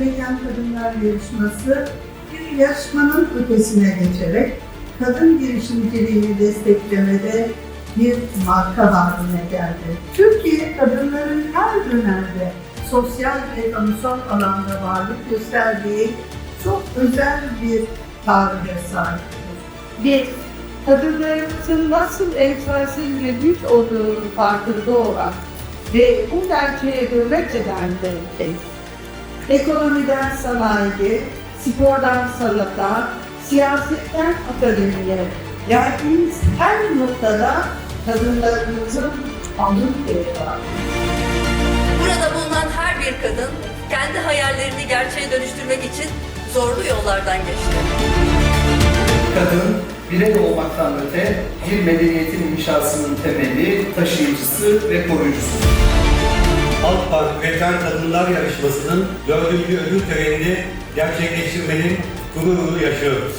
Kadınlar Yarışması bir yarışmanın ötesine geçerek kadın girişimciliğini desteklemede bir marka haline geldi. Türkiye kadınların her dönemde sosyal ve kamusal alanda varlık gösterdiği çok özel bir tarihe sahiptir. Biz kadınlarımızın nasıl enflasyon ve güç olduğunu farkında olan ve bu gerçeğe hürmet eden devletiz. Ekonomiden sanayiye, spordan sanata, siyasetten akademiye, geldiğimiz her noktada kadınlarımızın alın teri var. Burada bulunan her bir kadın kendi hayallerini gerçeğe dönüştürmek için zorlu yollardan geçti. Kadın, birey olmaktan öte bir medeniyetin inşasının temeli, taşıyıcısı ve koruyucusu. Halk Park Üreten Kadınlar Yarışması'nın dördüncü ödül törenini gerçekleştirmenin gururunu yaşıyoruz.